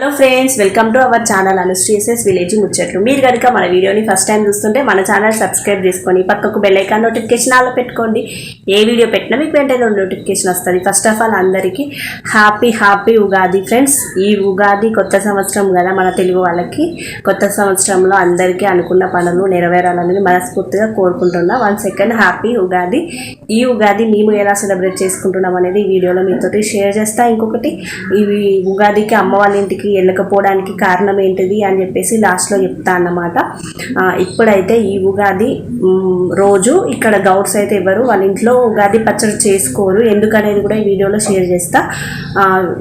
Hello friends welcome to our channel అనుశ్రీసెస్ village ముచ్చట్లు మీరు కనుక మన వీడియోని ఫస్ట్ టైం చూస్తుంటే మన ఛానల్ సబ్స్క్రైబ్ చేసుకొని పక్కకు బెల్లైకాన్ నోటిఫికేషన్ అలా పెట్టుకోండి. ఏ వీడియో పెట్టినా మీకు వెంటనే నోటిఫికేషన్ వస్తుంది. ఫస్ట్ ఆఫ్ ఆల్ అందరికీ హ్యాపీ హ్యాపీ ఉగాది ఫ్రెండ్స్ ఈ ఉగాది కొత్త సంవత్సరం కదా మన తెలుగు వాళ్ళకి. కొత్త సంవత్సరంలో అందరికీ అనుకున్న పనులు నెరవేరాలని మనస్ఫూర్తిగా కోరుకుంటున్నా. One second happy Ugadi. ఈ ఉగాది మేము ఎలా సెలబ్రేట్ చేసుకుంటున్నాం అనేది ఈ వీడియోలో మీతోటి షేర్ చేస్తా. ఇంకొకటి ఈ ఉగాదికి అమ్మ వాళ్ళ ఇంటికి వెళ్ళకపోవడానికి కారణం ఏంటిది అని చెప్పేసి లాస్ట్లో చెప్తా అన్నమాట. ఇప్పుడైతే ఈ ఉగాది రోజు ఇక్కడ గౌడ్స్ అయితే ఎవరు వాళ్ళ ఇంట్లో ఉగాది పచ్చడి చేసుకోరు. ఎందుకనేది కూడా ఈ వీడియోలో షేర్ చేస్తా.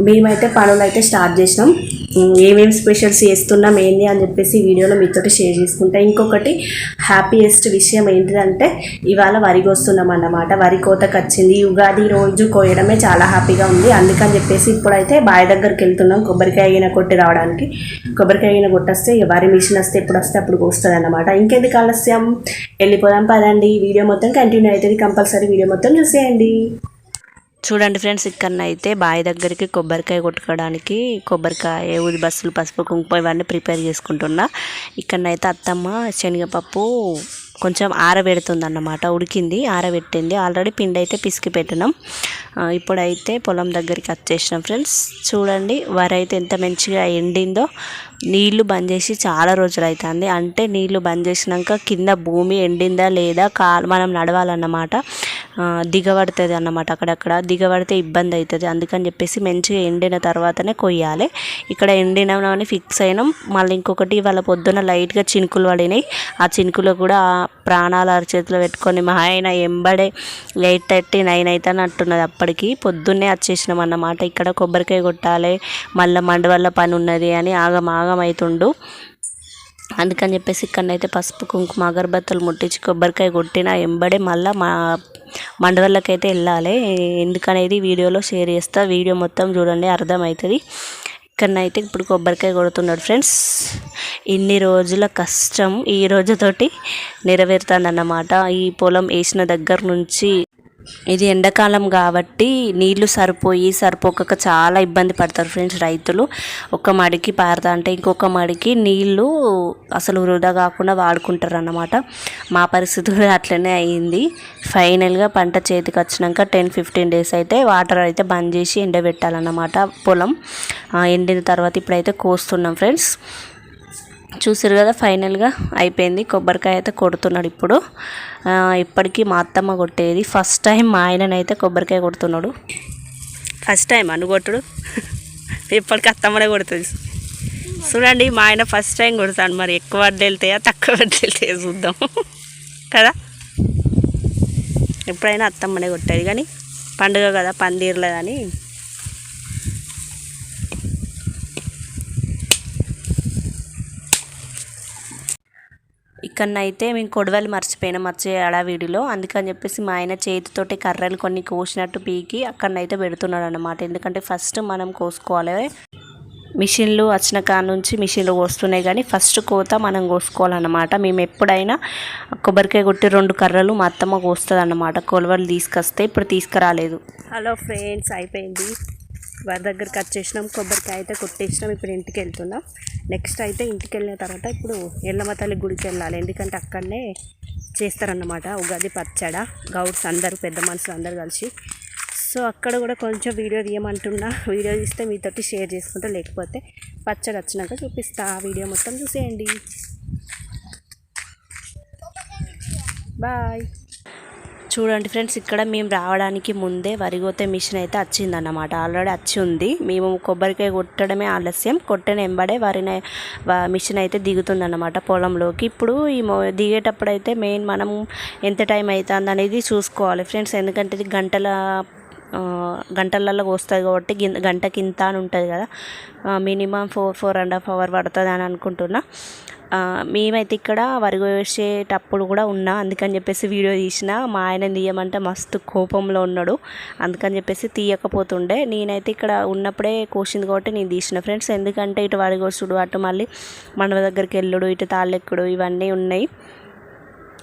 మేమైతే పనులు అయితే స్టార్ట్ చేసినాం. ఏమేమి స్పెషల్స్ చేస్తున్నాం ఏంటి అని చెప్పేసి వీడియోలో మీతోటి షేర్ చేసుకుంటా. ఇంకొకటి హ్యాపీయెస్ట్ విషయం ఏంటిదంటే ఇవాళ వరి కోస్తున్నాం అన్నమాట. వరి కోతకు వచ్చింది. ఉగాది రోజు కోయడమే చాలా హ్యాపీగా ఉంది. అందుకని చెప్పేసి ఇప్పుడైతే బావి దగ్గరికి వెళ్తున్నాం కొబ్బరికాయ అయిన కొట్టి రావడానికి. కొబ్బరికాయ అయిన కొట్టేస్తే వరి మిషన్ వస్తే ఎప్పుడు వస్తే అప్పుడు వస్తుంది అన్నమాట. ఇంకెందుకు ఆలస్యం? వెళ్ళిపోదాం పదండి. వీడియో మొత్తం కంటిన్యూ అవుతుంది. కంపల్సరీ వీడియో మొత్తం చూసేయండి. చూడండి ఫ్రెండ్స్ ఇక్కడ అయితే బావి దగ్గరికి కొబ్బరికాయ కొట్టుకోవడానికి కొబ్బరికాయ ఊది బస్సులు పసుపు కుంకుమ ఇవన్నీ ప్రిపేర్ చేసుకుంటున్నా. ఇక్కడనైతే అత్తమ్మ శనగపప్పు కొంచెం ఆరబెడుతుంది అన్నమాట ఉడికింది ఆరబెట్టింది. ఆల్రెడీ పిండి అయితే పిసికి పెట్టినాం. ఇప్పుడైతే పొలం దగ్గరికి వచ్చేసినాం ఫ్రెండ్స్. చూడండి వరి అయితే ఎంత మంచిగా ఎండిందో. నీళ్ళు బంద్ చేసి చాలా రోజులు అవుతుంది అంటే నీళ్ళు బంద్ చేసినాక కింద భూమి ఎండిందా లేదా కా మనం నడవాలన్నమాట. దిగబడుతుంది అన్నమాట అక్కడక్కడ. దిగబడితే ఇబ్బంది అవుతుంది. అందుకని చెప్పేసి మంచిగా ఎండిన తర్వాతనే కొయ్యాలి. ఇక్కడ ఎండినవని ఫిక్స్ అయినాం. మళ్ళీ ఇంకొకటి ఇవాళ పొద్దున లైట్గా చినుకులు పడినాయి. ఆ చినుకులు కూడా ప్రాణాలు అరచేతిలో పెట్టుకొని మా ఆయన ఎంబడే ఎయిట్ థర్టీ నైన్ అయితే అంటున్నది అప్పటికి. పొద్దున్నే వచ్చేసినాం అన్నమాట. ఇక్కడ కొబ్బరికాయ కొట్టాలి. మళ్ళీ మండవల్ల పని ఉన్నది అని ఆగం ఆగం అవుతుండు. అందుకని చెప్పేసి ఇక్కడనైతే పసుపు కుంకుమ అగరబత్తులు ముట్టించి కొబ్బరికాయ కొట్టిన ఎంబడే మళ్ళీ మా మండవల్లకైతే వెళ్ళాలి. ఎందుకనేది వీడియోలో షేర్ చేస్తా. వీడియో మొత్తం చూడండి అర్థమవుతుంది. ఇక్కడనైతే ఇప్పుడు కొబ్బరికాయ కొడుతున్నాడు ఫ్రెండ్స్. ఇన్ని రోజుల కష్టం ఈ రోజుతోటి నెరవేరుతుందన్నమాట ఈ పొలం వేసిన దగ్గర నుంచి ఇది ఎండాకాలం కాబట్టి నీళ్ళు సరిపోయి సరిపోక చాలా ఇబ్బంది పడతారు ఫ్రెండ్స్ రైతులు. ఒక మడికి పారదా అంటే ఇంకొక మడికి నీళ్ళు అసలు వృధా కాకుండా వాడుకుంటారు అన్నమాట మా పరిస్థితి కూడా అట్లనే అయింది. ఫైనల్గా పంట చేతికి వచ్చినాక టెన్ ఫిఫ్టీన్ డేస్ అయితే వాటర్ అయితే బంద్ చేసి ఎండబెట్టాలన్నమాట పొలం. ఎండిన తర్వాత ఇప్పుడైతే కోస్తున్నాం ఫ్రెండ్స్. చూసారు కదా ఫైనల్గా అయిపోయింది. కొబ్బరికాయ అయితే కొడుతున్నాడు ఇప్పుడు. ఇప్పటికీ మా అత్తమ్మ కొట్టేది. ఫస్ట్ టైం మా ఆయననైతే కొబ్బరికాయ కొడుతున్నాడు. ఫస్ట్ టైం అను కొట్టుడు. ఇప్పటికి అత్తమ్మనే కొడుతుంది. చూడండి మా ఆయన ఫస్ట్ టైం కొడతాడు. మరి ఎక్కువ వడ్డీ వెళ్తాయా తక్కువ వడ్డీ వెళ్తాయా చూద్దాం. కదా? ఎప్పుడైనా అత్తమ్మనే కొట్టేది. కానీ పండుగ కదా పందిర్లేదని ఇక్కడనైతే మేము కొడవలు మర్చిపోయినాం వచ్చే వీడియోలో అందుకని చెప్పేసి మా ఆయన చేతితోటి కర్రలు కొన్ని కోసినట్టు పీకి అక్కడనైతే పెడుతున్నాడు అనమాట ఎందుకంటే ఫస్ట్ మనం కోసుకోవాలి. మిషన్లు వచ్చిన కాడ నుంచి మిషన్లు కోస్తున్నాయి కానీ ఫస్ట్ కోత మనం కోసుకోవాలన్నమాట. మేము ఎప్పుడైనా కొబ్బరికాయ కొట్టి రెండు కర్రలు మా అత్తమ్మ కోస్తుంది అన్నమాట కొలవలు తీసుకొస్తే ఇప్పుడు తీసుకురాలేదు. హలో ఫ్రెండ్స్ అయిపోయింది. వారి కట్ చేసినాం కొబ్బరికాయ అయితే కొట్టేసినాం ఇప్పుడు ఇంటికి వెళ్తున్నాం నెక్స్ట్ అయితే ఇంటికి వెళ్ళిన తర్వాత ఇప్పుడు ఎల్లమ్మ తల్లి గుడికి వెళ్ళాలి. ఎందుకంటే అక్కడనే చేస్తారన్నమాట ఉగాది పచ్చడ. గౌడ్స్ అందరూ పెద్ద మనుషులు అందరూ కలిసి. సో అక్కడ కూడా కొంచెం వీడియో తీయమంటున్నా. వీడియో తీస్తే మీతోటి షేర్ చేసుకుంటా. లేకపోతే పచ్చడి వచ్చినాక చూపిస్తా. ఆ వీడియో మొత్తం చూసేయండి. బాయ్ చూడండి ఫ్రెండ్స్ ఇక్కడ మేము రావడానికి ముందే వరిగోతే మిషన్ అయితే వచ్చిందన్నమాట ఆల్రెడీ వచ్చి ఉంది. మేము కొబ్బరికాయ కొట్టడమే ఆలస్యం. కొట్టిన ఎంబడే వరిని మిషన్ అయితే దిగుతుందన్నమాట పొలంలోకి. ఇప్పుడు ఈ మొ దిగేటప్పుడు అయితే మెయిన్ మనం ఎంత టైం అవుతుంది అనేది చూసుకోవాలి ఫ్రెండ్స్. ఎందుకంటే ఇది గంటల గంటలలో వస్తుంది కాబట్టి గంటకి ఇంత అని ఉంటుంది కదా. Minimum four four and half hour పడుతుంది అని అనుకుంటున్నా. మేమైతే ఇక్కడ వరి కోసేటప్పుడు కూడా ఉన్నా. అందుకని చెప్పేసి వీడియో తీసిన. మా ఆయన తీయమంటే మస్తు కోపంలో ఉన్నాడు. అందుకని చెప్పేసి తీయకపోతుండే. నేనైతే ఇక్కడ ఉన్నప్పుడే కోసింది కాబట్టి నేను తీసిన. ఫ్రెండ్స్ ఎందుకంటే ఇటు వరి కోసుడు అటు మళ్ళీ మన దగ్గరికి వెళ్ళుడు ఇటు తాళ్ళెక్కుడు ఇవన్నీ ఉన్నాయి.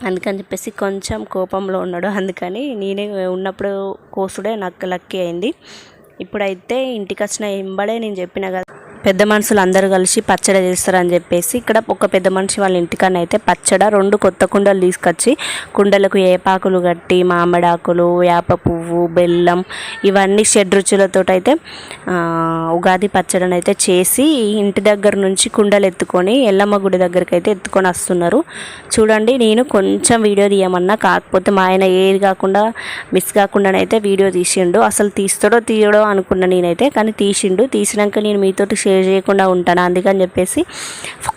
అందుకని చెప్పేసి కొంచెం కోపంలో ఉన్నాడు. అందుకని నేనే ఉన్నప్పుడు కోసుడే నాకు లక్కీ అయింది. ఇప్పుడైతే ఇంటికి వచ్చిన ఎంబడే నేను చెప్పిన కదా. పెద్ద మనుషులు అందరూ కలిసి పచ్చడి చేస్తారని చెప్పేసి ఇక్కడ ఒక పెద్ద మనిషి వాళ్ళ ఇంటికన్నా అయితే పచ్చడ రెండు కొత్త కుండలు తీసుకొచ్చి కుండలకు ఏపాకులు కట్టి మామిడాకులు వేప పువ్వు బెల్లం ఇవన్నీ షడ్రుచులతో అయితే ఉగాది పచ్చడిని అయితే చేసి ఇంటి దగ్గర నుంచి కుండలు ఎత్తుకొని ఎల్లమ్మ గుడి దగ్గరికి అయితే ఎత్తుకొని వస్తున్నారు. చూడండి నేను కొంచెం వీడియో తీయమన్నా కాకపోతే మా ఆయన ఏది కాకుండా మిస్ కాకుండానైతే వీడియో తీసిండు. అసలు తీస్తాడో తీయడో అనుకున్నా నేనైతే కానీ తీసిండు. తీసినాక నేను మీతోటి షేర్ చేయకుండా ఉంటాను అందుకని చెప్పేసి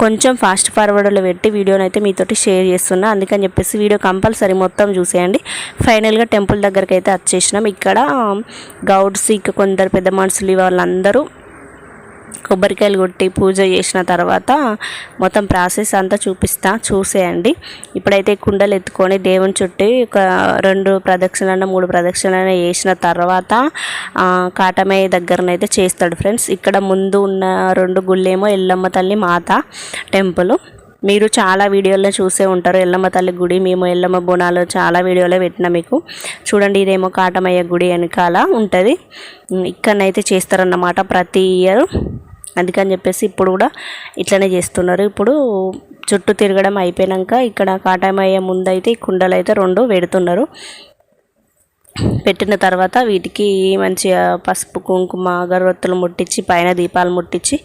కొంచెం ఫాస్ట్ ఫార్వర్డ్లో పెట్టి వీడియోని అయితే మీతోటి షేర్ చేస్తున్నా. అందుకని చెప్పేసి వీడియో కంపల్సరీ మొత్తం చూసేయండి. ఫైనల్గా టెంపుల్ దగ్గరికి అయితే వచ్చేసినాం. ఇక్కడ గౌడ్స్ ఇక కొందరు పెద్ద మనుషులు వాళ్ళందరూ కొబ్బరికాయలు కొట్టి పూజ చేసిన తర్వాత మొత్తం ప్రాసెస్ అంతా చూపిస్తా చూసేయండి. ఇప్పుడైతే కుండలు ఎత్తుకొని దేవుని చుట్టి ఒక రెండు ప్రదక్షిణలైనా మూడు ప్రదక్షిణలైనా చేసిన తర్వాత కాటమయ్య దగ్గరనైతే చేస్తాడు. ఫ్రెండ్స్ ఇక్కడ ముందు ఉన్న రెండు గుళ్ళేమో ఎల్లమ్మ తల్లి మాత టెంపుల్. మీరు చాలా వీడియోల్లో చూసే ఉంటారు. ఎల్లమ్మ తల్లి గుడి మేము ఎల్లమ్మ బోనాలు చాలా వీడియోలో పెట్టిన మీకు. చూడండి ఇదేమో కాటమయ్య గుడి వెనకాల ఉంటుంది. ఇక్కడనైతే చేస్తారన్నమాట ప్రతి ఇయర్. అందుకని చెప్పేసి ఇప్పుడు కూడా ఇట్లనే చేస్తున్నారు. ఇప్పుడు చుట్టూ తిరగడం అయిపోయాక ఇక్కడ కాటమయ్య ముందైతే కుండలు అయితే రెండు పెడుతున్నారు. పెట్టిన తర్వాత వీటికి మంచిగా పసుపు కుంకుమ అగరవత్తులు ముట్టించి పైన దీపాలు ముట్టించి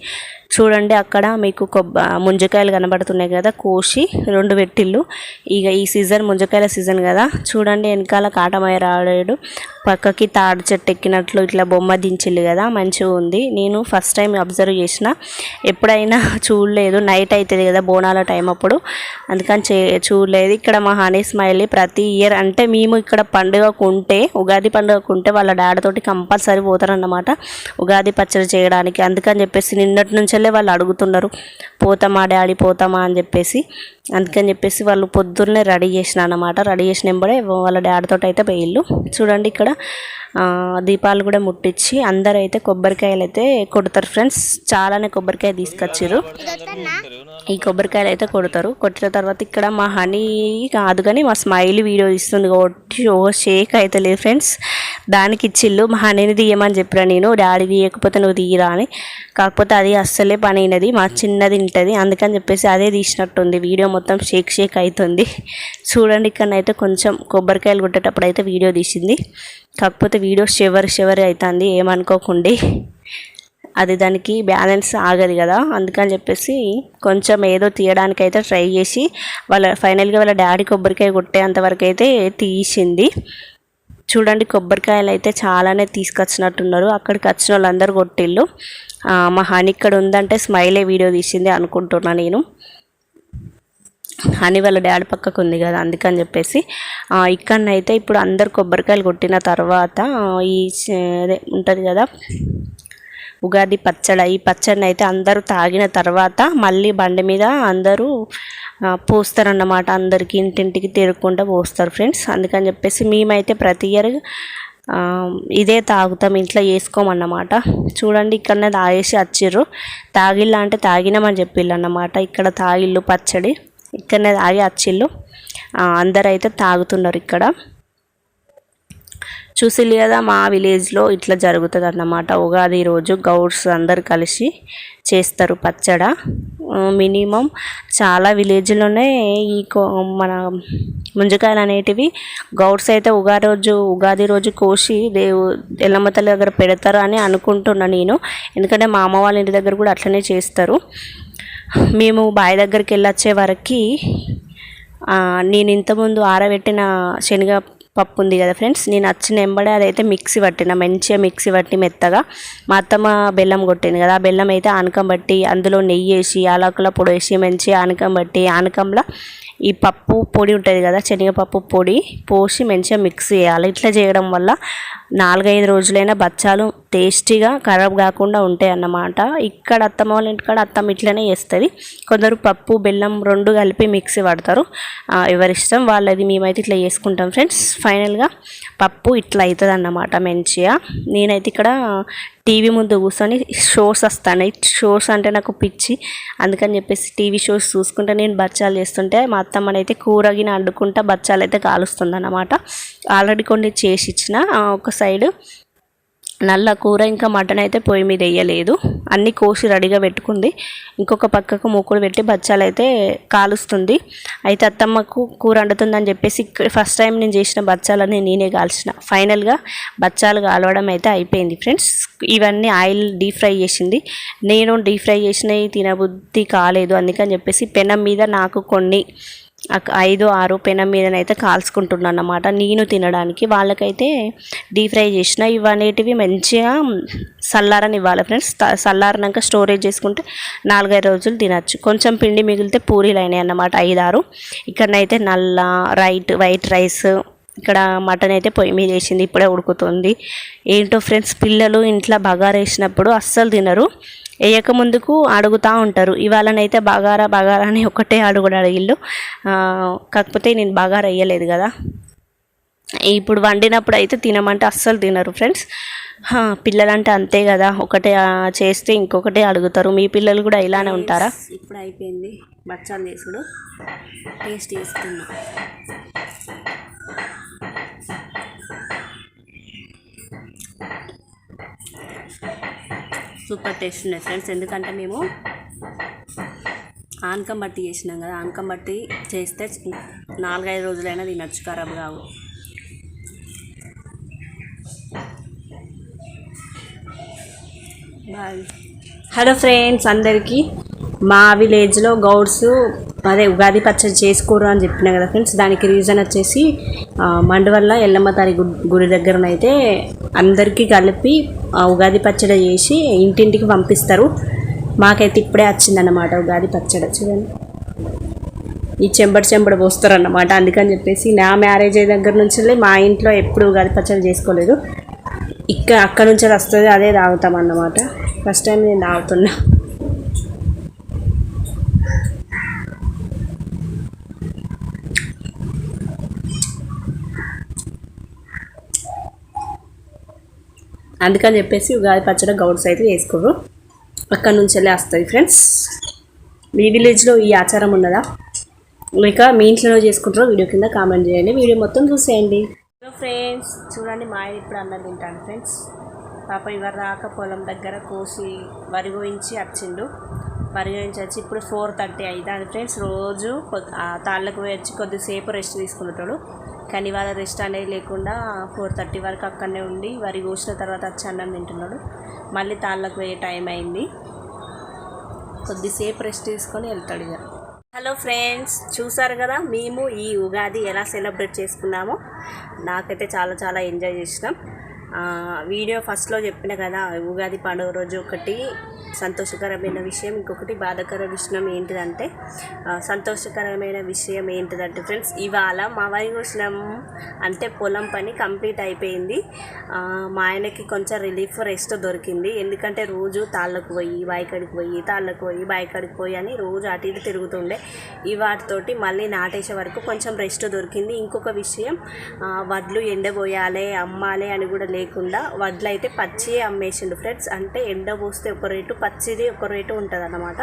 చూడండి అక్కడ మీకు కొబ్బ ముంజకాయలు కనబడుతున్నాయి కదా కోసి రెండు పెట్టిళ్ళు. ఇక ఈ సీజన్ ముంజకాయల సీజన్ కదా. చూడండి వెనకాల కాటమయ్య రాడాడు పక్కకి తాడు చెట్టు ఎక్కినట్లు ఇట్లా బొమ్మ దించిల్లు కదా మంచిగా ఉంది. నేను ఫస్ట్ టైం అబ్జర్వ్ చేసిన. ఎప్పుడైనా చూడలేదు. నైట్ అవుతుంది కదా బోనాల టైం అప్పుడు. అందుకని చే చూడలేదు. ఇక్కడ మా హనీ స్మైలీ ప్రతి ఇయర్ అంటే మేము ఇక్కడ పండుగకు ఉంటే ఉగాది పండుగకు ఉంటే వాళ్ళ డాడీ తోటి కంపల్సరీ పోతారన్నమాట. ఉగాది పచ్చడి చేయడానికి. అందుకని చెప్పేసి నిన్నటి నుంచి నుంచెల్లే వాళ్ళు అడుగుతున్నారు పోతామా డాడీ పోతామా అని చెప్పేసి. అందుకని చెప్పేసి వాళ్ళు పొద్దున్నే రెడీ చేసిన అనమాట రెడీ చేసిన వెంబడే వాళ్ళ డాడీతో అయితే పోయిళ్ళు. చూడండి ఇక్కడ దీపాలు కూడా ముట్టించి అందరూ అయితే కొబ్బరికాయలు అయితే కొడతారు ఫ్రెండ్స్. చాలానే కొబ్బరికాయ తీసుకొచ్చారు ఈ కొబ్బరికాయలు అయితే కొడతారు. కొట్టిన తర్వాత ఇక్కడ మా హనీ కాదు కానీ మా స్మైల్ వీడియో ఇస్తుంది కాబట్టి ఓ షేక్ అయితే లేదు ఫ్రెండ్స్. దానికి ఇచ్చిళ్ళు. మా అన్నని తీయమని చెప్పిరా నేను. డాడీ తీయకపోతే నువ్వు తీయరా అని. కాకపోతే అది అస్సలే పని అయినది. మా చిన్నది ఉంటుంది అందుకని చెప్పేసి అదే తీసినట్టుంది. వీడియో మొత్తం షేక్ షేక్ అవుతుంది చూడండి ఇక్కడనైతే కొంచెం కొబ్బరికాయలు కొట్టేటప్పుడు అయితే వీడియో తీసింది. కాకపోతే వీడియో షెవర్ షివర్ అవుతుంది ఏమనుకోకండి. అది దానికి బ్యాలెన్స్ ఆగదు కదా. అందుకని చెప్పేసి కొంచెం ఏదో తీయడానికి అయితే ట్రై చేసి వాళ్ళ ఫైనల్గా వాళ్ళ డాడీ కొబ్బరికాయ కొట్టేంత వరకు అయితే తీసింది. చూడండి కొబ్బరికాయలు అయితే చాలానే తీసుకొచ్చినట్టున్నారు. అక్కడికి వచ్చిన వాళ్ళందరూ కొట్టిళ్ళు. మా హనీ ఇక్కడ ఉందంటే స్మైలే వీడియో తీసింది అనుకుంటున్నా నేను. హనీ వాళ్ళ డాడీ పక్కకు ఉంది కదా అందుకని చెప్పేసి. ఇక్కడనైతే ఇప్పుడు అందరు కొబ్బరికాయలు కొట్టిన తర్వాత ఈ అదే ఉంటుంది కదా ఉగాది పచ్చడి. ఈ పచ్చడిని అయితే అందరూ తాగిన తర్వాత మళ్ళీ బండి మీద అందరూ పోస్తారన్నమాట. అందరికి ఇంటింటికి తిరుగుకుంటూ పోస్తారు ఫ్రెండ్స్. అందుకని చెప్పేసి మేమైతే ప్రతి ఇయర్ ఇదే తాగుతాం ఇంట్లో వేసుకోమన్నమాట. చూడండి ఇక్కడనే తాగేసి వచ్చిర్రు. తాగిళ్ళ అంటే తాగినామని చెప్పిళ్ళు అన్నమాట ఇక్కడ తాగిళ్ళు పచ్చడి ఇక్కడనే తాగి వచ్చిళ్ళు అందరైతే తాగుతున్నారు ఇక్కడ. చూసి కదా మా విలేజ్లో ఇట్లా జరుగుతుంది అన్నమాట ఉగాది రోజు గౌడ్స్ అందరు కలిసి చేస్తారు పచ్చడ. మినిమం చాలా విలేజ్లోనే ఈ మన ముంజకాయలు అనేటివి గౌడ్స్ అయితే ఉగాది రోజు ఉగాది రోజు కోసి దేవు ఎల్లమ్మ తల్లి దగ్గర పెడతారు అని అనుకుంటున్నా నేను. ఎందుకంటే మా అమ్మ వాళ్ళ ఇంటి దగ్గర కూడా అట్లనే చేస్తారు. మేము బావి దగ్గరికి వెళ్ళొచ్చే వరకు నేను ఇంతకుముందు ఆరబెట్టిన శనగ పప్పు ఉంది కదా ఫ్రెండ్స్. నేను వచ్చిన ఎంబడే అదైతే మిక్సీ పట్టిన మంచిగా మిక్సీ పట్టి మెత్తగా. మా అత్తమ్మ బెల్లం కొట్టింది కదా ఆ బెల్లం అయితే ఆనకం బట్టి అందులో నెయ్యి వేసి యాలకుల పొడి వేసి మంచిగా ఆనకం బట్టి ఆనకంలో ఈ పప్పు పొడి ఉంటుంది కదా శనగపప్పు పొడి పోసి మంచిగా మిక్స్ చేయాలి. ఇట్లా చేయడం వల్ల నాలుగైదు రోజులైనా బచ్చాలు టేస్టీగా ఖరాబ్ కాకుండా ఉంటాయి అన్నమాట. ఇక్కడ అత్తమ్మ వాళ్ళ ఇంటికాడ అత్తమ్మ ఇట్లనే చేస్తుంది. కొందరు పప్పు బెల్లం రెండు కలిపి మిక్సీ పడతారు. ఎవరిష్టం వాళ్ళది మేమైతే ఇట్లా చేసుకుంటాం ఫ్రెండ్స్ ఫైనల్గా పప్పు ఇట్లా అవుతుంది అన్నమాట మంచిగా. నేనైతే ఇక్కడ టీవీ ముందు కూర్చొని షోస్ వస్తాను షోస్ అంటే నాకు పిచ్చి. అందుకని చెప్పేసి టీవీ షోస్ చూసుకుంటే నేను బచ్చాలు చేస్తుంటే మా అత్తమ్మనైతే కూరగిన అడ్డుకుంటా బచ్చాలు అయితే కాలుస్తుంది అన్నమాట ఆల్రెడీ కొన్ని చేసి ఇచ్చిన ఒక సైడు నల్ల కూర ఇంకా మటన్ అయితే పొయ్యి మీద వేయలేదు. అన్నీ కోసి రెడీగా పెట్టుకుంది. ఇంకొక పక్కకు మూకుడు పెట్టి బచ్చాలు అయితే కాలుస్తుంది. అయితే అత్తమ్మకు కూర వండుతుందని చెప్పేసి ఫస్ట్ టైం నేను చేసిన బచ్చాలని నేనే కాల్చిన. ఫైనల్గా బచ్చాలు కాలవడం అయితే అయిపోయింది ఫ్రెండ్స్ ఇవన్నీ ఆయిల్ డీప్ ఫ్రై చేసింది. నేను డీప్ ఫ్రై చేసినవి తినబుద్ధి కాలేదు. అందుకని చెప్పేసి పెనం మీద నాకు కొన్ని ఐదు ఆరు పెనం మీదనైతే కాల్చుకుంటున్నాను అన్నమాట నేను తినడానికి. వాళ్ళకైతే డీప్ ఫ్రై చేసిన ఇవనేటివి మంచిగా చల్లారని ఇవ్వాలి ఫ్రెండ్స్ చల్లారినాక స్టోరేజ్ చేసుకుంటే నాలుగైదు రోజులు తినచ్చు. కొంచెం పిండి మిగిలితే పూరీలు అయినాయి అన్నమాట ఐదారు. ఇక్కడనైతే నల్ల రైట్ వైట్ రైస్ ఇక్కడ మటన్ అయితే పొయ్యి మీద వేసింది ఇప్పుడే ఉడుకుతుంది. ఏంటో ఫ్రెండ్స్ పిల్లలు ఇంట్లో బగారా వేసినప్పుడు అస్సలు తినరు. వేయక ముందుకు అడుగుతూ ఉంటారు. ఇవాళనైతే బగారా బగారా అని ఒకటే అడుగుడు అడిగిళ్ళు. కాకపోతే నేను బగారా వేయలేదు కదా. ఇప్పుడు వండినప్పుడు అయితే తినమంటే అస్సలు తినరు ఫ్రెండ్స్. పిల్లలంటే అంతే కదా. ఒకటే చేస్తే ఇంకొకటే అడుగుతారు. మీ పిల్లలు కూడా ఇలానే ఉంటారా? ఇప్పుడు అయిపోయింది. బచ్చాలు చేసుడు. టేస్ట్ చేసుకున్నా సూపర్ టేస్ట్ ఉన్నాయి ఫ్రెండ్స్. ఎందుకంటే మేము ఆనకం బట్టి చేసినాం కదా ఆనకం బట్టి చేస్తే నాలుగైదు రోజులైనా తినచ్చు ఖరాబ్ కావు. బాయ్. హలో ఫ్రెండ్స్ అందరికీ మా విలేజ్లో గౌడ్స్ అదే ఉగాది పచ్చడి చేసుకోరు అని చెప్పిన కదా ఫ్రెండ్స్ దానికి రీజన్ వచ్చేసి మండవల్ల ఎల్లమ్మ తారి గుడి దగ్గరనైతే అందరికీ కలిపి ఆ, ఉగాది పచ్చడి చేసి ఇంటింటికి పంపిస్తారు. మాకైతే ఇప్పుడే వచ్చిందన్నమాట ఉగాది పచ్చడి. చూడండి. ఈ చెంబడి చెంబడి పోస్తారు అన్నమాట అందుకని చెప్పేసి నా మ్యారేజ్ అయ్యే దగ్గర నుంచి మా ఇంట్లో ఎప్పుడు ఉగాది పచ్చడి చేసుకోలేదు. ఇక్కడ అక్కడ నుంచి వస్తుంది అదే తాగుతాం అన్నమాట ఫస్ట్ టైం నేను తాగుతున్నా. అందుకని చెప్పేసి ఉగాది పచ్చడి గౌడ్స్ అయితే వేసుకోరు అక్కడి నుంచి వెళ్ళి వస్తుంది ఫ్రెండ్స్. మీ విలేజ్లో ఈ ఆచారం ఉన్నదా? లేక మీ ఇంట్లో చేసుకుంటారో వీడియో కింద కామెంట్ చేయండి. వీడియో మొత్తం చూసేయండి. హలో ఫ్రెండ్స్ చూడండి మా ఆయన ఇప్పుడు అన్నం తింటాను ఫ్రెండ్స్. పాప ఇవరి రాక పొలం దగ్గర కోసి వరి గోయించి వచ్చిండు వరి గోయించి వచ్చి ఇప్పుడు ఫోర్ థర్టీ అవుతుంది ఫ్రెండ్స్. రోజు కొద్ది ఆ తాళ్ళకు పోయి వచ్చి కొద్దిసేపు రెస్ట్ తీసుకుంటాడు కానీ వాళ్ళ రెస్ట్ అనేది లేకుండా ఫోర్ థర్టీ వరకు అక్కడనే ఉండి వరి కోసిన తర్వాత వచ్చి అన్నం తింటున్నాడు. మళ్ళీ తాళ్ళకు పోయే టైం అయింది. కొద్దిసేపు రెస్ట్ తీసుకొని వెళ్తాడు ఇక. హలో ఫ్రెండ్స్ చూసారు కదా మేము ఈ ఉగాది ఎలా సెలబ్రేట్ చేసుకున్నామో? నాకైతే చాలా చాలా ఎంజాయ్ చేసినాం. వీడియో ఫస్ట్లో చెప్పిన కదా ఉగాది పండుగ రోజు ఒకటి సంతోషకరమైన విషయం. ఇంకొకటి బాధాకర విషయం ఏంటిదంటే సంతోషకరమైన విషయం ఏంటిదంటే ఫ్రెండ్స్ ఇవాళ మా వారి కోసినాం అంటే పొలం పని కంప్లీట్ అయిపోయింది. మా ఆయనకి కొంచెం రిలీఫ్ రెస్ట్ దొరికింది. ఎందుకంటే రోజు తాళ్ళకు పోయి బాయికాడికి పోయి తాళ్ళకు పోయి బాయికాడికి పోయి అని రోజు అటు ఇటు తిరుగుతుండే. ఈ వాటితోటి మళ్ళీ నాటేసే వరకు కొంచెం రెస్ట్ దొరికింది. ఇంకొక విషయం వడ్లు ఎండబోయాలి అమ్మాలి అని కూడా లేకుండా వడ్లు అయితే పచ్చి అమ్మేసిండు ఫ్రెండ్స్. అంటే ఎండబోస్తే ఒక రేటు పచ్చిది ఒక రేటు ఉంటుంది అన్నమాట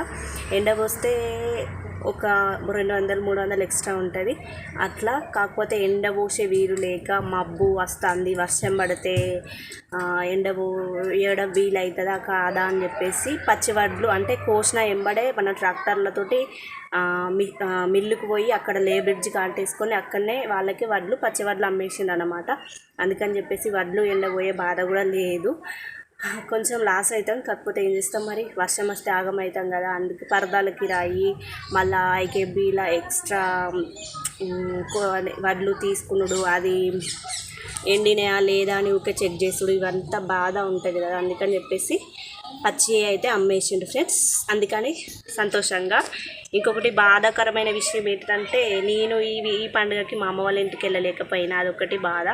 ఎండబోస్తే ఒక రెండు వందలు మూడు వందలు ఎక్స్ట్రా ఉంటుంది. అట్లా కాకపోతే ఎండ పోసే వీలు లేక మబ్బు వస్తుంది వర్షం పడితే ఎండ పోయడం వీలు వీలవుతుందా కాదా అని చెప్పేసి పచ్చి వడ్లు అంటే కోసిన ఎంబడే మన ట్రాక్టర్లతోటి మి మిల్లుకు పోయి అక్కడ లేబ్రిడ్జ్ కాటేసుకొని అక్కడనే వాళ్ళకి వడ్లు పచ్చి వడ్లు అమ్మేసిండు అనమాట అందుకని చెప్పేసి వడ్లు ఎండబోయే బాధ కూడా లేదు. కొంచెం లాస్ అవుతాం కాకపోతే ఏం చేస్తాం మరి? వర్షం వస్తే ఆగమవుతాం కదా. అందుకే పరదాలకి రాయి మళ్ళా ఐకేబీలా ఎక్స్ట్రా వడ్లు తీసుకునుడు అది ఎండినాయా లేదా అని ఊరికే చెక్ చేసుడు. ఇవంతా బాధ ఉంటుంది కదా అందుకని చెప్పేసి పచ్చి అయితే అమ్మేసిండు ఫ్రెండ్స్. అందుకని సంతోషంగా. ఇంకొకటి బాధాకరమైన విషయం ఏంటంటే నేను ఈ ఈ పండుగకి మా అమ్మ వాళ్ళ ఇంటికి వెళ్ళలేకపోయినా అదొకటి బాధ.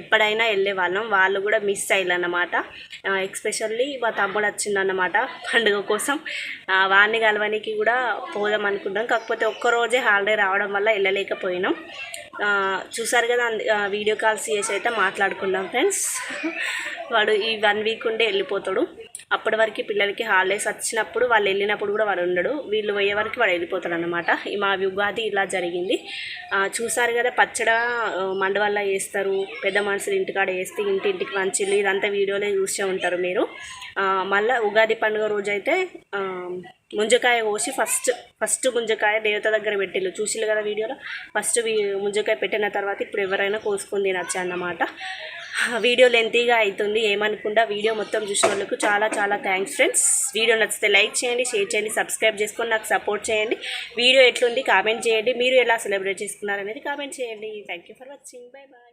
ఎప్పుడైనా వెళ్ళే వాళ్ళం వాళ్ళు కూడా మిస్ అయ్యాలన్నమాట ఎక్స్పెషల్లీ మా తమ్ముడు వచ్చిందన్నమాట పండుగ కోసం. వాడిని కలవనికి కూడా పోదాం అనుకున్నాం. కాకపోతే ఒక్కరోజే హాలిడే రావడం వల్ల వెళ్ళలేకపోయినాం. చూసారు కదా వీడియో కాల్స్ చేసి అయితే మాట్లాడుకున్నాం ఫ్రెండ్స్. వాడు ఈ వన్ వీక్ ఉండే వెళ్ళిపోతాడు. అప్పటి వరకు పిల్లలకి హాలిడేస్ వచ్చినప్పుడు వాళ్ళు వెళ్ళినప్పుడు కూడా వాడు ఉండడు. వీళ్ళు పోయే వరకు వాడు వెళ్ళిపోతాడు అనమాట మా ఉగాది ఇలా జరిగింది. చూసారు కదా పచ్చడ ఆ, మండవల్ల వేస్తారు. పెద్ద మనుషులు ఇంటికాడ వేస్తే ఇంటింటికి మంచిది ఇదంతా వీడియోలో చూసే ఉంటారు మీరు. మళ్ళీ మళ్ళా ఉగాది పండుగ రోజు అయితే ముంజకాయ కోసి ఫస్ట్ ఫస్ట్ ముంజకాయ దేవత దగ్గర పెట్టిళ్ళు. చూసిళ్ళు కదా వీడియోలో? ఫస్ట్ వీ- ముంజకాయ పెట్టిన తర్వాత ఇప్పుడు ఎవరైనా కోసుకొని తినచ్చు అన్నమాట. వీడియో లెంతీగా అవుతుంది ఏమనుకుండా వీడియో మొత్తం చూసిన వాళ్ళకు చాలా చాలా థ్యాంక్స్ ఫ్రెండ్స్ వీడియో నచ్చితే లైక్ చేయండి షేర్ చేయండి సబ్స్క్రైబ్ చేసుకొని నాకు సపోర్ట్ చేయండి. వీడియో ఎట్లుంది కామెంట్ చేయండి. మీరు ఎలా సెలబ్రేట్ చేసుకున్నారనేది కామెంట్ చేయండి. Thank you for watching bye bye